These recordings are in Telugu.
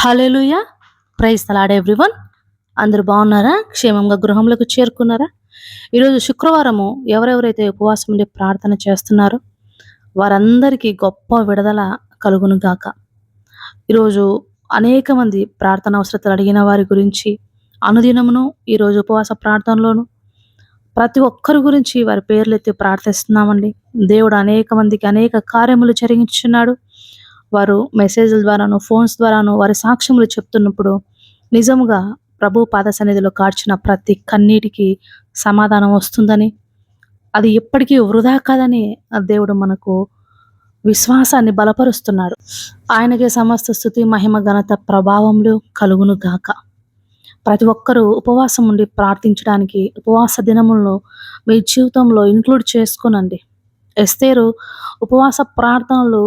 హల్లెలూయ. Praise తలాడ్ everyone. అందరూ బాగున్నారా? క్షేమంగా గృహంలోకి చేరుకున్నారా? ఈరోజు శుక్రవారము ఎవరెవరైతే ఉపవాసం ఉండి ప్రార్థన చేస్తున్నారో వారందరికీ గొప్ప విడుదల కలుగును గాక. ఈరోజు అనేక మంది ప్రార్థన అవసరతలు అడిగిన వారి గురించి అనుదినమును ఈరోజు ఉపవాస ప్రార్థనలోను ప్రతి ఒక్కరి గురించి వారి పేర్లు ఎత్తి ప్రార్థిస్తున్నామండి. దేవుడు అనేక మందికి అనేక కార్యములు జరిగించున్నాడు. వారు మెసేజ్ల ద్వారాను ఫోన్స్ ద్వారాను వారి సాక్ష్యములు చెప్తున్నప్పుడు నిజముగా ప్రభు పాద సన్నిధిలో కార్చిన ప్రతి కన్నీటికి సమాధానం వస్తుందని అది ఎప్పటికీ వృధా కాదని ఆ దేవుడు మనకు విశ్వాసాన్ని బలపరుస్తున్నాడు. ఆయనకే సమస్త స్థుతి మహిమ ఘనత ప్రభావములు కలుగును గాక ప్రతి ఒక్కరూ ఉపవాసం ఉండి ప్రార్థించడానికి ఉపవాస దినములను మీ జీవితంలో ఇంక్లూడ్ చేసుకోనండి. ఎస్తేరు ఉపవాస ప్రార్థనలు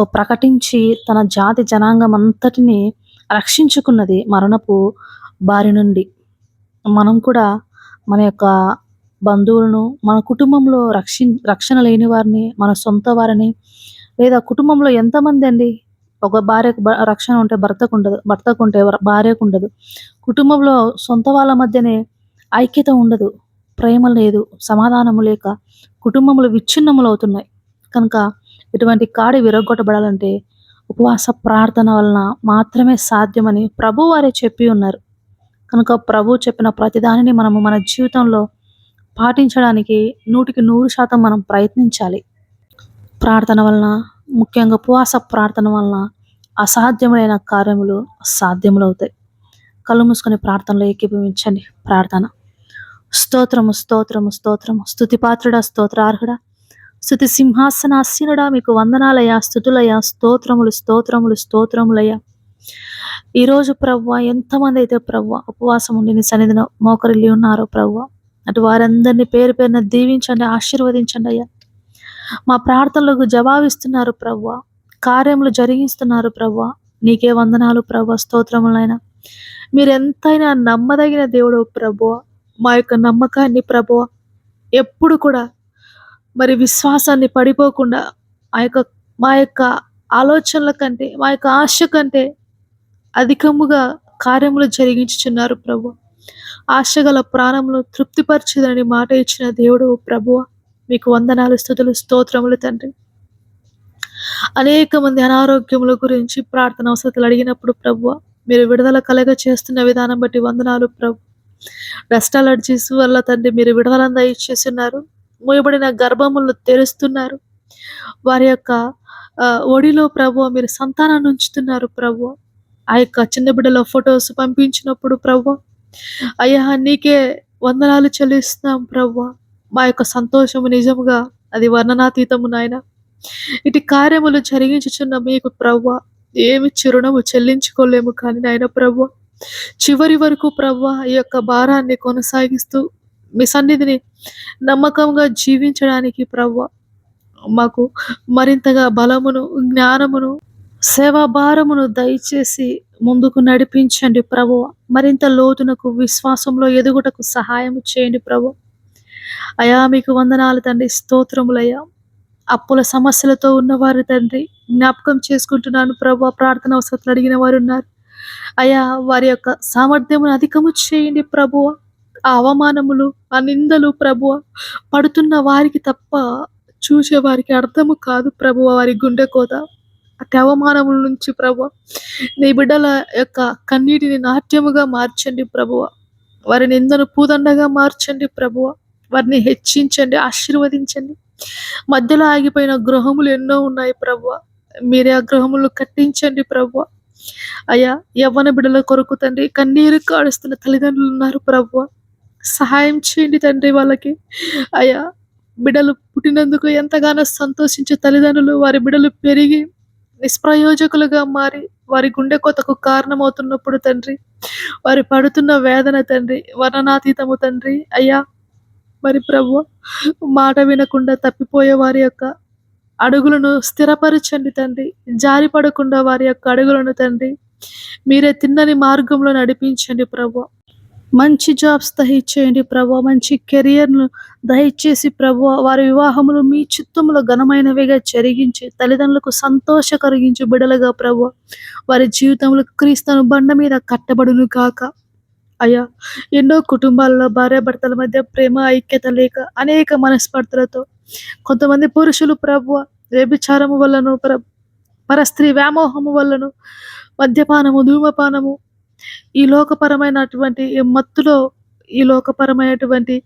ప్రకటించి తన జాతి జనాంగం అంతటిని రక్షించుకున్నది మరణపు బారి నుండి. మనం కూడా మన యొక్క బంధువులను మన కుటుంబంలో రక్షి రక్షణ లేని వారిని మన సొంత వారిని లేదా కుటుంబంలో ఎంతమంది అండి? ఒక భార్యకు భ- రక్షణ ఉంటే భర్తకు ఉండదు భర్తకు ఉంటే భార్యకు ఉండదు. కుటుంబంలో సొంత వాళ్ళ మధ్యనే ఐక్యత ఉండదు ప్రేమ లేదు సమాధానము లేక కుటుంబములు విచ్ఛిన్నములు అవుతున్నాయి కనుక ఇటువంటి కాడి విరగొట్టబడాలంటే ఉపవాస ప్రార్థన వలన మాత్రమే సాధ్యమని ప్రభు వారే చెప్పి ఉన్నారు. కనుక ప్రభు చెప్పిన ప్రతిదానిని మనము మన జీవితంలో పాటించడానికి నూటికి నూరు శాతం మనం ప్రయత్నించాలి. ప్రార్థన వలన ముఖ్యంగా ఉపవాస ప్రార్థన వలన అసాధ్యమైన కార్యములు సాధ్యములు అవుతాయి కళ్ళు మూసుకొని ప్రార్థనలో ఏకీభవించండి. ప్రార్థన. స్తోత్రము స్తోత్రము స్తోత్రము. స్తుతిపాత్రుడ స్తోత్రార్హుడా. స్థుతి సింహాసనాసీనుడా మీకు వందనాలయ్యా స్థుతులయ్యా స్తోత్రములు స్తోత్రములు స్తోత్రములయ్యా. ఈరోజు ప్రవ్వ ఎంతమంది అయితే ప్రవ్వ ఉపవాసం ఉండి నీ సన్నిధిన మోకరిల్లి ఉన్నారో ప్రవ్వ అటు వారందరినీ పేరు పేరున దీవించండి ఆశీర్వదించండి అయ్యా. మా ప్రార్థనలకు జవాబిస్తున్నారు ప్రవ్వ కార్యములు జరిగిస్తున్నారు ప్రవ్వ నీకే వందనాలు ప్రవ్వ స్తోత్రములైనా. మీరు ఎంతైనా నమ్మదగిన దేవుడు ప్రభువ మా యొక్క నమ్మకాన్ని ప్రభువ ఎప్పుడు కూడా మరి విశ్వాసాన్ని పడిపోకుండా ఆ యొక్క మా యొక్క ఆలోచనల కంటే మా యొక్క ఆశ కంటే అధికముగా కార్యములు జరిగించుచున్నారు ప్రభు. ఆశ గల ప్రాణములు తృప్తిపరచదని మాట ఇచ్చిన దేవుడు ప్రభువ మీకు వందనాలు స్థుతులు స్తోత్రములు తండ్రి. అనేక మంది అనారోగ్యముల గురించి ప్రార్థన అవసరతలు అడిగినప్పుడు ప్రభువ మీరు విడుదల కలగ చేస్తున్న విధానం బట్టి వందనాలు ప్రభు. డస్ట్ అలర్జీస్ వల్ల తండ్రి మీరు విడుదలందా ఇచ్చేసి ఉన్నారు మూయబడిన గర్భములను తెరుస్తున్నారు. వారి యొక్క ఒడిలో ప్రభు మీరు సంతానాన్ని ఉంచుతున్నారు ప్రభు ఆ యొక్క చిన్న బిడ్డల ఫొటోస్ పంపించినప్పుడు ప్రభు అయ్యా నీకే వందనాలు చెల్లిస్తున్నాం ప్రభు మా యొక్క సంతోషము నిజముగా అది వర్ణనాతీతము నాయన. ఇటు కార్యములు జరిగించుచున్న మీకు ప్రభు ఏమి చిరునము చెల్లించుకోలేము కానీ నాయన ప్రభు చివరి వరకు ప్రభు ఈ యొక్క భారాన్ని కొనసాగిస్తూ మీ సన్నిధిని నమ్మకంగా జీవించడానికి ప్రవ్వ. మాకు మరింతగా బలమును జ్ఞానమును సేవా భారమును దయచేసి ముందుకు నడిపించండి ప్రభు మరింత లోతునకు విశ్వాసంలో ఎదుగుటకు సహాయం చేయండి ప్రభు అయా మీకు వందనాలు తండ్రి స్తోత్రములయ్యా. అప్పుల సమస్యలతో ఉన్నవారు తండ్రి జ్ఞాపకం చేసుకుంటున్నాను ప్రభు ప్రార్థన అవసరాలు అడిగిన వారు ఉన్నారు. అయా వారి యొక్క సామర్థ్యమును అధికము చేయండి ప్రభువ ఆ అవమానములు ఆ నిందలు ప్రభువ పడుతున్న వారికి తప్ప చూసే వారికి అర్థము కాదు ప్రభువ వారి గుండె కోత. అటు అవమానముల నుంచి ప్రభు నీ బిడ్డల యొక్క కన్నీటిని నాట్యముగా మార్చండి ప్రభువ. వారి నిందను పూదండగా మార్చండి ప్రభువ. వారిని హెచ్చించండి ఆశీర్వదించండి. మధ్యలో ఆగిపోయిన గృహములు ఎన్నో ఉన్నాయి ప్రభువ. మీరే ఆ గృహములు కట్టించండి ప్రభువ. అయ్యా యవ్వన బిడ్డల కొరకు తండ్రి కన్నీరు కాడుస్తున్న తల్లిదండ్రులు ఉన్నారు ప్రభువ. సహాయం చేయండి తండ్రి వాళ్ళకి. అయ్యా బిడ్డలు పుట్టినందుకు ఎంతగానో సంతోషించే తల్లిదండ్రులు వారి బిడ్డలు పెరిగి నిష్ప్రయోజకులుగా మారి వారి గుండె కోతకు కారణమవుతున్నప్పుడు తండ్రి వారి పడుతున్న వేదన తండ్రి వర్ణనాతీతము తండ్రి. అయ్యా మరి ప్రభు మాట వినకుండా తప్పిపోయే వారి యొక్క అడుగులను స్థిరపరచండి తండ్రి. జారి పడకుండా వారి యొక్క అడుగులను తండ్రి మీరే తిన్నని మార్గంలో నడిపించండి ప్రభు మంచి జాబ్స్ దయచేయండి ప్రభు మంచి కెరియర్ను దయచేసి ప్రభు వారి వివాహములు మీ చిత్తములో ఘనమైనవిగా జరిగించి తల్లిదండ్రులకు సంతోష కలిగించి బిడలుగా ప్రభు వారి జీవితంలో క్రీస్తును బండ మీద కట్టబడును కాక అయ్యా ఎన్నో కుటుంబాల్లో భార్యాభర్తల మధ్య ప్రేమ ఐక్యత లేక అనేక మనస్పర్ధలతో కొంతమంది పురుషులు ప్రభు వ్యభిచారము వల్లను ప్ర పరస్త్రీ వ్యామోహము వల్లను మద్యపానము ధూమపానము ఈ లోకపరమైనటువంటి మత్తులో ఈ లోకపరమైనటువంటి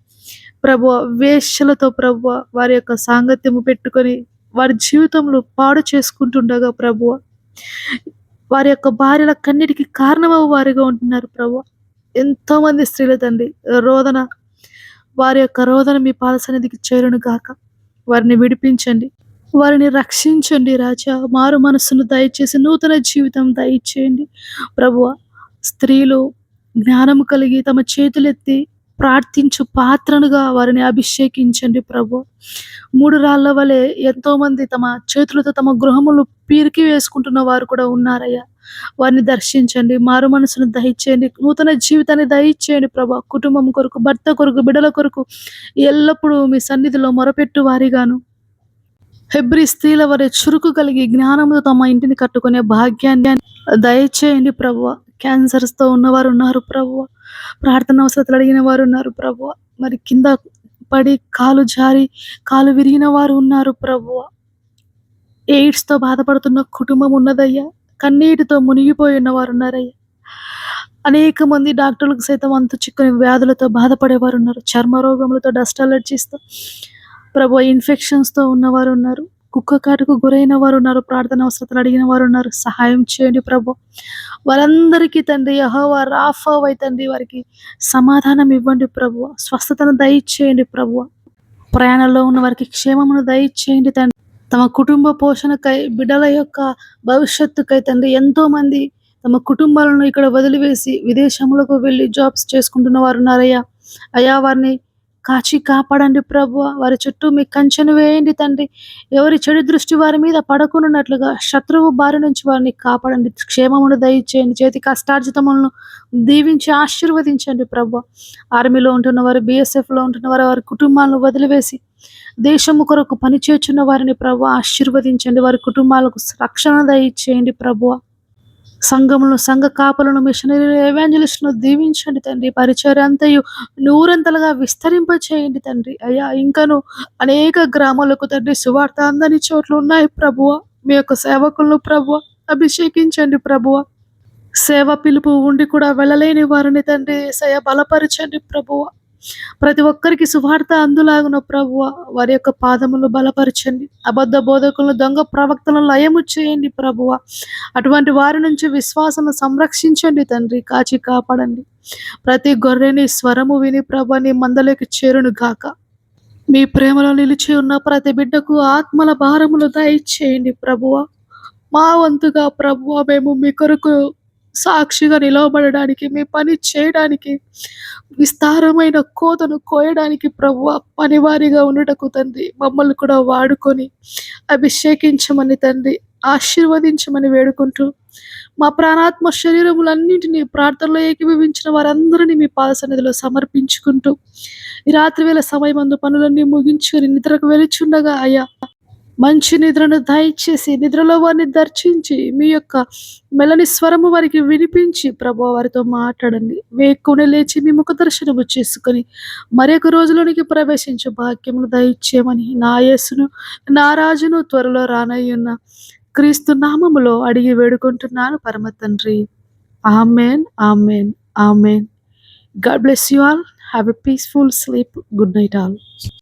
ప్రభు వేశ్యలతో ప్రభు వారి యొక్క సాంగత్యము పెట్టుకొని వారి జీవితంలో పాడు చేసుకుంటుండగా ప్రభు వారి యొక్క భార్యల కన్నిటికి కారణమవు వారిగా ఉంటున్నారు ప్రభు ఎంతో మంది స్త్రీల తండ్రి రోదన వారి యొక్క రోదన మీ పాద సన్నిధికి చేరును గాక. వారిని విడిపించండి. వారిని రక్షించండి రాజా. మారు మనస్సును దయచేసి నూతన జీవితం దయచేయండి ప్రభువ. స్త్రీలు జ్ఞానము కలిగి తమ చేతులెత్తి ప్రార్థించు పాత్రనుగా వారిని అభిషేకించండి ప్రభు. మూడు రాళ్ళ వలె ఎంతో మంది తమ చేతులతో తమ గృహములు పీరికి వేసుకుంటున్న వారు కూడా ఉన్నారయ్యా. వారిని దర్శించండి మారు మనసును దయచేయండి నూతన జీవితాన్ని దయచేయండి ప్రభా. కుటుంబం కొరకు భర్త కొరకు బిడల కొరకు ఎల్లప్పుడూ మీ సన్నిధిలో మొరపెట్టు వారిగాను. హెబ్రి స్త్రీల వారి చురుకు కలిగి జ్ఞానంతో తమ ఇంటిని కట్టుకునే భాగ్యాన్ని దయచేయండి ప్రభు. క్యాన్సర్స్తో ఉన్నవారు ఉన్నారు ప్రభు ప్రార్థన అవసరతలు అడిగిన వారు ఉన్నారు ప్రభు మరి కింద పడి కాలు జారి కాలు విరిగిన వారు ఉన్నారు ప్రభు ఎయిడ్స్తో బాధపడుతున్న కుటుంబం ఉన్నదయ్యా. కన్నీటితో మునిగిపోయి ఉన్నవారు ఉన్నారయ్యా. అనేక మంది డాక్టర్లకు సైతం అంతు చిక్కని వ్యాధులతో బాధపడేవారు ఉన్నారు. చర్మ రోగములతో డస్ట్ అలర్జీస్తో ప్రభు ఇన్ఫెక్షన్స్తో ఉన్నవారు ఉన్నారు. కుక్క కాటుకు గురైన వారు ఉన్నారు ప్రార్థన అవసరతలు అడిగిన వారు ఉన్నారు. సహాయం చేయండి ప్రభు. వారందరికీ తండ్రి యహోవా రాఫోవై తండ్రి వారికి సమాధానం ఇవ్వండి ప్రభు. స్వస్థతను దయచేయండి ప్రభు. ప్రయాణంలో ఉన్న వారికి క్షేమమును దయచేయండి తండ్రి. తమ కుటుంబ పోషణకై బిడ్డల యొక్క భవిష్యత్తుకై తండ్రి ఎంతో మంది తమ కుటుంబాలను ఇక్కడ వదిలివేసి విదేశములకు వెళ్ళి జాబ్స్ చేసుకుంటున్న వారు ఉన్నారయ్యా. అయ్యా వారిని కాచి కాపాడండి ప్రభు వారి చుట్టూ మీ కంచెను వేయండి తండ్రి. ఎవరి చెడు దృష్టి వారి మీద పడకునున్నట్లుగా శత్రువు బారి నుంచి వారిని కాపాడండి. క్షేమమును దయచేయండి. చేతి కష్టార్జితములను దీవించి ఆశీర్వదించండి ప్రభు ఆర్మీలో ఉంటున్న వారు BSF లో ఉంటున్న వారు వారి కుటుంబాలను వదిలివేసి దేశము కొరకు పనిచేస్తున్న వారిని ప్రభు ఆశీర్వదించండి. వారి కుటుంబాలకు రక్షణ దయచేయండి ప్రభు సంఘములను సంఘ కాపలను మిషనరీ ఎవాంజలిస్టును దీవించండి తండ్రి. పరిచర్య అంతయు నూరంతలుగా విస్తరింప చేయండి తండ్రి. అయ్యా ఇంకను అనేక గ్రామాలకు తండ్రి సువార్త అందని చోట్ల ఉన్నాయి ప్రభువ. మీ యొక్క సేవకులను ప్రభువ అభిషేకించండి ప్రభువ. సేవ పిలుపు ఉండి కూడా వెళ్ళలేని వారిని తండ్రి సయ బలపరచండి ప్రభువ. ప్రతి ఒక్కరికి సువార్త అందులాగున ప్రభువ వారి యొక్క పాదములు బలపరచండి. అబద్ధ బోధకులను దొంగ ప్రవక్తలను లయము చేయండి ప్రభువ. అటువంటి వారి నుంచి విశ్వాసం సంరక్షించండి తండ్రి కాచి కాపాడండి. ప్రతి గొర్రెని స్వరము విని ప్రభని మందలోకి చేరును గాక. మీ ప్రేమలో నిలిచి ఉన్న ప్రతి బిడ్డకు ఆత్మల భారములు దయచేయండి ప్రభువ. మా వంతుగా ప్రభువ మేము మీ కొరకు సాక్షిగా నిలవబడడానికి మీ పని చేయడానికి విస్తారమైన కోతను కోయడానికి ప్రభు పనివారిగా ఉండటకు తండ్రి. మమ్మల్ని కూడా వాడుకొని అభిషేకించమని తండ్రి. ఆశీర్వదించమని వేడుకుంటూ మా ప్రాణాత్మ శరీరములన్నింటినీ ప్రార్థనలో ఏకీభవించిన వారందరినీ మీ పాదసన్నిధిలో సమర్పించుకుంటూ ఈ రాత్రి వేళ సమయమందు పనులన్నీ ముగించుకొని నిద్రకు వెలుచుండగా అయ్యా మంచి నిద్రను దయచేసి నిద్రలో వారిని దర్శించి మీ యొక్క మెలని స్వరము వారికి వినిపించి ప్రభు వారితో మాట్లాడండి. వేక్కుని లేచి మీ ముఖ దర్శనము చేసుకొని మరొక రోజులోనికి ప్రవేశించే భాగ్యమును దయచేయమని నా యేసును నా రాజును త్వరలో రానయ్యున్న క్రీస్తు నామములో అడిగి వేడుకుంటున్నాను పరమ తండ్రి. Amen amen amen. God bless you all. Have a peaceful sleep. Good night all.